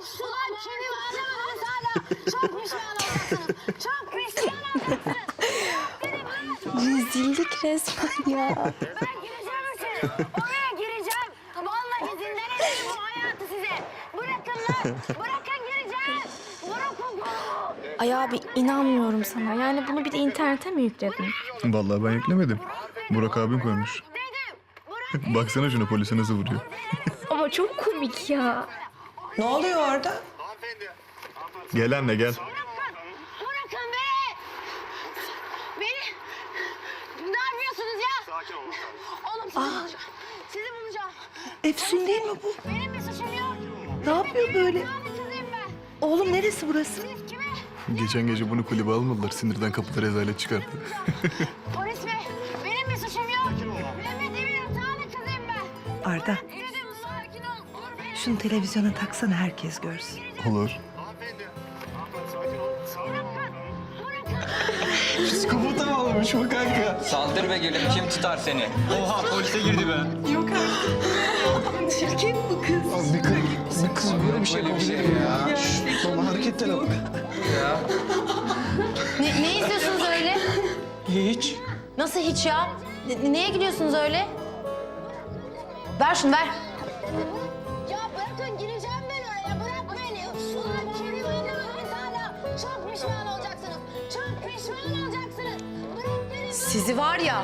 Ulan kimi anlamadınız hala. Çok pişman olacaksınız. Çok pişman olacaksınız. Rezillik resmen ya. Ben gireceğim içeri. Oraya gireceğim. Vallahi zindan ederim bu hayatı size. Bırakın lan. Bırakın gireceğim. Bırakın. Ay abi inanmıyorum sana. Yani bunu bir de internete mi yükledin? Vallahi ben yüklemedim. Burak abim koymuş. Dedim. Bırakın. Baksana şuna polise nasıl vuruyor. Ama çok komik ya. Ne oluyor orada? Gel anne gel. Bırakın beni. Beni. Ne yapıyorsunuz ya? Sakin olun. Oğlum sizi bulacağım. Sizi bulacağım. Efsun değil mi bu? Benim bir suçum yok. Ne yapıyor böyle? Oğlum neresi burası? Kime? Geçen gece bunu kulübe almadılar. Sinirden kapıda rezalet çıkarttı. Polis bey. Benim bir suçum yok. Mehmet Emin Atağan'ın kızıyım ben. Arda, şunu televizyona taksana herkes görsün. Olur. Psikopat olmuş bu kanka. Saldır be gülüm kim tutar seni? Oha polise girdi be. Çirkin bu kız. Bir kız, bir kız böyle bir şey yapabilir mi ya? Şşş, Baba hareketlere bak. Ne, ne izliyorsunuz öyle? Hiç. Nasıl hiç ya? Ne- neye gidiyorsunuz öyle? Ver şunu ver. Sizi var ya,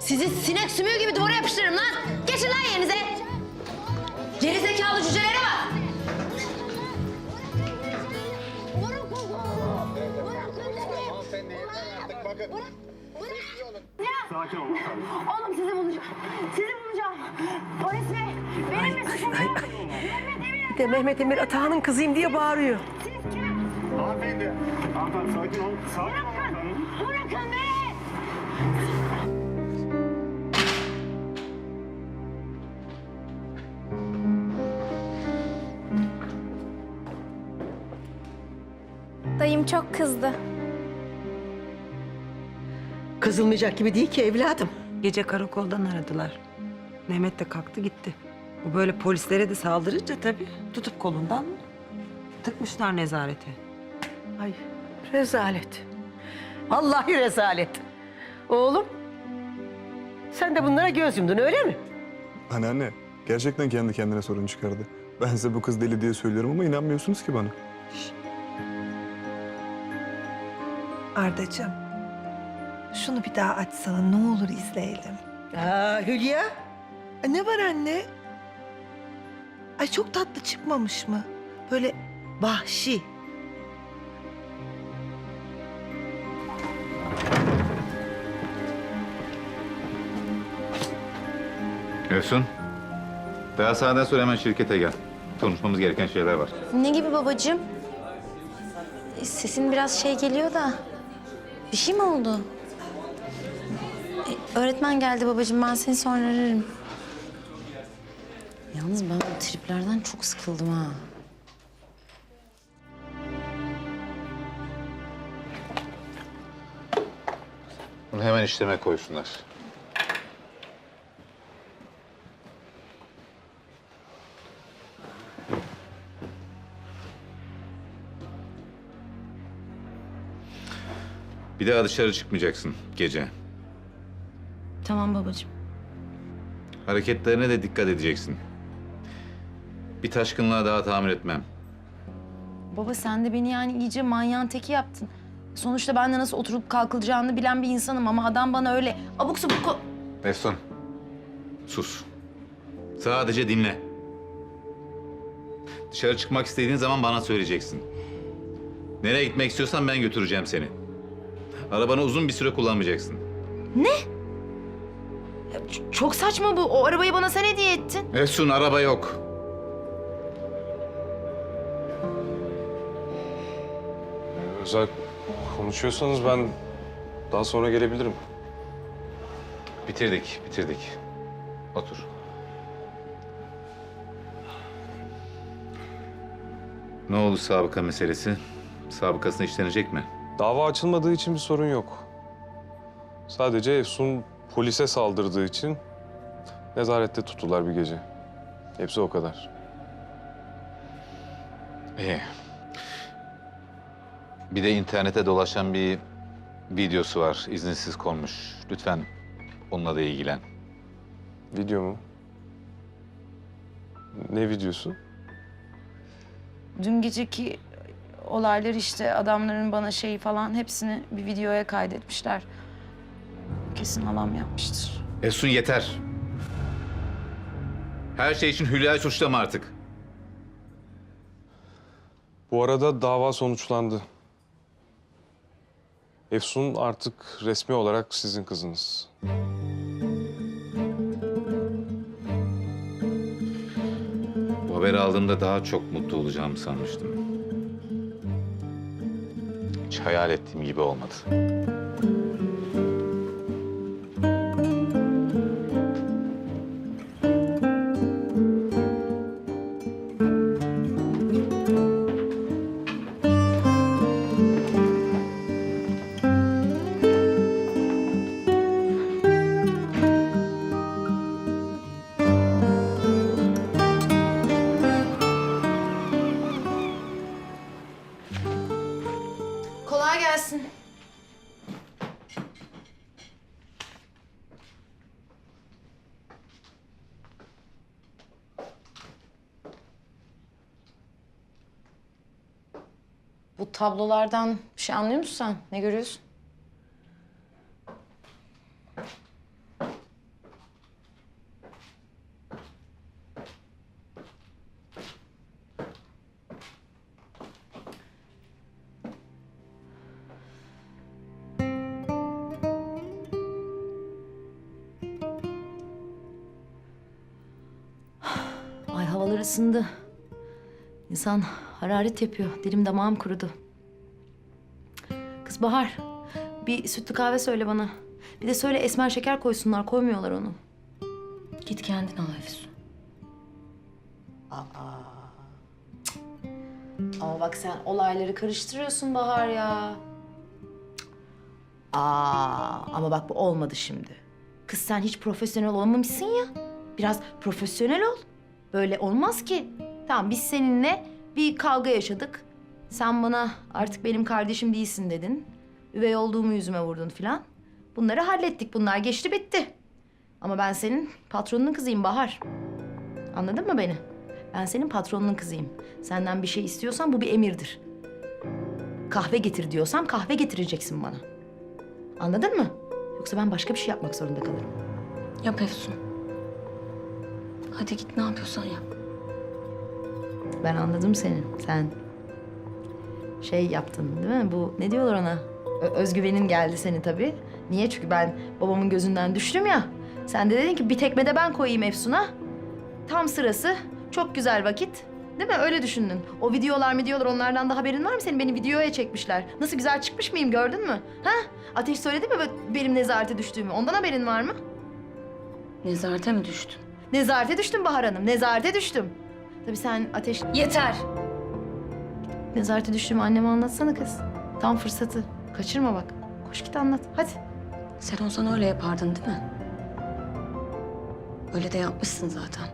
sizi sinek sümüğü gibi duvara yapıştırırım lan. Geçin lan yerinize. Geri zekalı cücelere bak. Sakin olun. Oğlum sizi bulacağım. Sizi bulacağım. Polis bey. Benim bir suçum yok. Mehmet Emin Bir de Mehmet Emir Atağan'ın kızıyım diye bağırıyor. siz kime? Hanımefendi. Hanımefendi sakin olun. Sakin olun. Bırakın. Bırakın beni. Dayım çok kızdı. Kızılmayacak gibi değil ki evladım. Gece karakoldan aradılar. Mehmet de kalktı gitti. Bu böyle polislere de saldırınca tabii tutup kolundan tıkmışlar nezarete. Ay rezalet. Vallahi rezalet. Oğlum sen de bunlara göz yumdun öyle mi? Anneanne gerçekten kendi kendine sorun çıkardı. Ben size bu kız deli diye söylüyorum ama inanmıyorsunuz ki bana. Ardacığım, şunu bir daha açsana ne olur izleyelim. Aa Hülya. Ay, ne var anne? Ay çok tatlı çıkmamış mı? Böyle vahşi. Efsun. Daha sağdan sonra hemen şirkete gel. Konuşmamız gereken şeyler var. Ne gibi babacığım? E, Sesin biraz şey geliyor da. Bir şey mi oldu? E, öğretmen geldi babacığım. Ben seni sonra ararım. Yalnız ben bu triplerden çok sıkıldım ha. Bunu hemen işleme koysunlar. Bir daha dışarı çıkmayacaksın gece. Tamam babacığım. Hareketlerine de dikkat edeceksin. Bir taşkınlığa daha tahammül etmem. Baba sen de beni yani iyice manyağın teki yaptın. Sonuçta ben de nasıl oturup kalkılacağını bilen bir insanım ama adam bana öyle abuk subuk... ko- Efsun. Sus. Sadece dinle. Dışarı çıkmak istediğin zaman bana söyleyeceksin. Nereye gitmek istiyorsan ben götüreceğim seni. Arabanı uzun bir süre kullanmayacaksın. Ç- Çok saçma bu. O arabayı bana sen hediye ettin. Efsun araba yok. Özel konuşuyorsanız ben daha sonra gelebilirim. Bitirdik, bitirdik. Otur. Ne oldu sabıka meselesi? Sabıkasına işlenecek mi? Dava açılmadığı için bir sorun yok. Sadece Efsun polise saldırdığı için nezarette tuttular bir gece. Hepsi o kadar. İyi. Bir de internete dolaşan bir videosu var. izinsiz konmuş. Lütfen onunla da ilgilen. Video mu? Ne videosu? Dün geceki olaylar işte adamların bana şeyi falan hepsini bir videoya kaydetmişler. Kesin halam yapmıştır. Efsun yeter. Her şey için Hülya'yı suçlama artık. Bu arada dava sonuçlandı. Efsun artık resmi olarak sizin kızınız. Bu haberi aldığımda daha çok mutlu olacağımı sanmıştım. Hiç hayal ettiğim gibi olmadı. Bu tablolardan bir şey anlıyor musun sen? Ne görüyorsun? Ay havalar ısındı. İnsan hararet yapıyor. Dilim damağım kurudu. Kız Bahar, bir sütlü kahve söyle bana. Bir de söyle esmer şeker koysunlar. Koymuyorlar onu. Git kendin al Efsun. Aa. Cık. Ama bak sen olayları karıştırıyorsun Bahar ya. Cık. Aa, ama bak bu olmadı şimdi. Kız sen hiç profesyonel olmamışsın ya. Biraz profesyonel ol. Böyle olmaz ki. Tamam biz seninle bir kavga yaşadık. Sen bana artık benim kardeşim değilsin dedin. Üvey olduğumu yüzüme vurdun filan. Bunları hallettik. Bunlar geçti bitti. Ama ben senin patronunun kızıyım Bahar. Anladın mı beni? Ben senin patronunun kızıyım. Senden bir şey istiyorsam bu bir emirdir. Kahve getir diyorsam kahve getireceksin bana. Anladın mı? Yoksa ben başka bir şey yapmak zorunda kalırım. Yap Efsun. Hadi git ne yapıyorsan yap. Ben anladım seni. Sen şey yaptın değil mi? Bu ne diyorlar ona? Ö- özgüvenin geldi seni tabii. Niye? Çünkü ben babamın gözünden düştüm ya. Sen de dedin ki bir tekme de ben koyayım Efsun'a. Tam sırası. Çok güzel vakit. Değil mi? Öyle düşündün. O videolar mı diyorlar onlardan da haberin var mı? Seni beni videoya çekmişler. Nasıl güzel çıkmış mıyım gördün mü? Ha? Ateş söyledi mi benim nezarete düştüğümü? Ondan haberin var mı? Nezarete mi düştün? Nezarete düştüm Bahar Hanım. Nezarete düştüm. Tabii sen ateş... Yeter. Nezarete düştüğümü anneme anlatsana kız. Tam fırsatı. Kaçırma bak. Koş git anlat. Hadi. Sen olsan öyle yapardın değil mi? Öyle de yapmışsın zaten.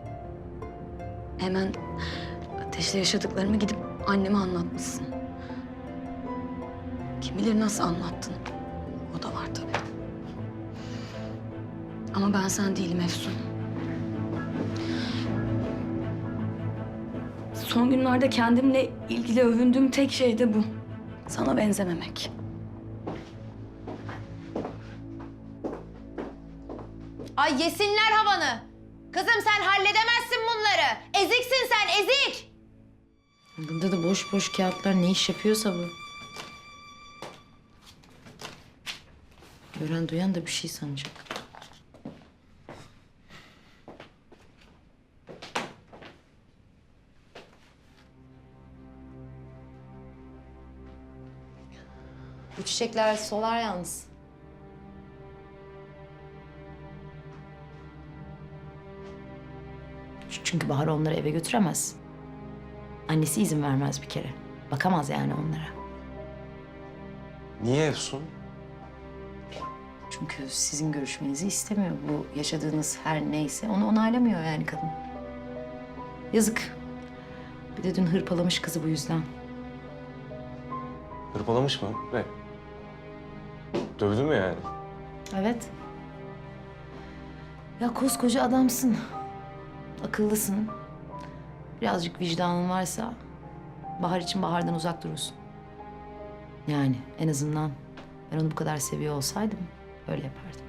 Hemen ateşle yaşadıklarımı gidip anneme anlatmışsın. Kim bilir nasıl anlattın. O da var tabii. Ama ben sen değilim Efsun. Son günlerde kendimle ilgili övündüğüm tek şey de bu. Sana benzememek. Ay yesinler havanı. Kızım sen halledemezsin bunları. Eziksin sen ezik. Bunda da boş boş kağıtlar ne iş yapıyorsa bu. Gören duyan da bir şey sanacak. Bu çiçekler solar yalnız. Çünkü Bahar onları eve götüremez. Annesi izin vermez bir kere. Bakamaz yani onlara. Niye Efsun? Çünkü sizin görüşmenizi istemiyor. Bu yaşadığınız her neyse onu onaylamıyor yani kadın. Yazık. Bir de dün hırpalamış kızı bu yüzden. Hırpalamış mı? Ne? Dövdü mü yani? Evet. Ya koskoca adamsın. Akıllısın. Birazcık vicdanın varsa Bahar için Bahar'dan uzak durursun. Yani en azından ben onu bu kadar seviyor olsaydım öyle yapardım.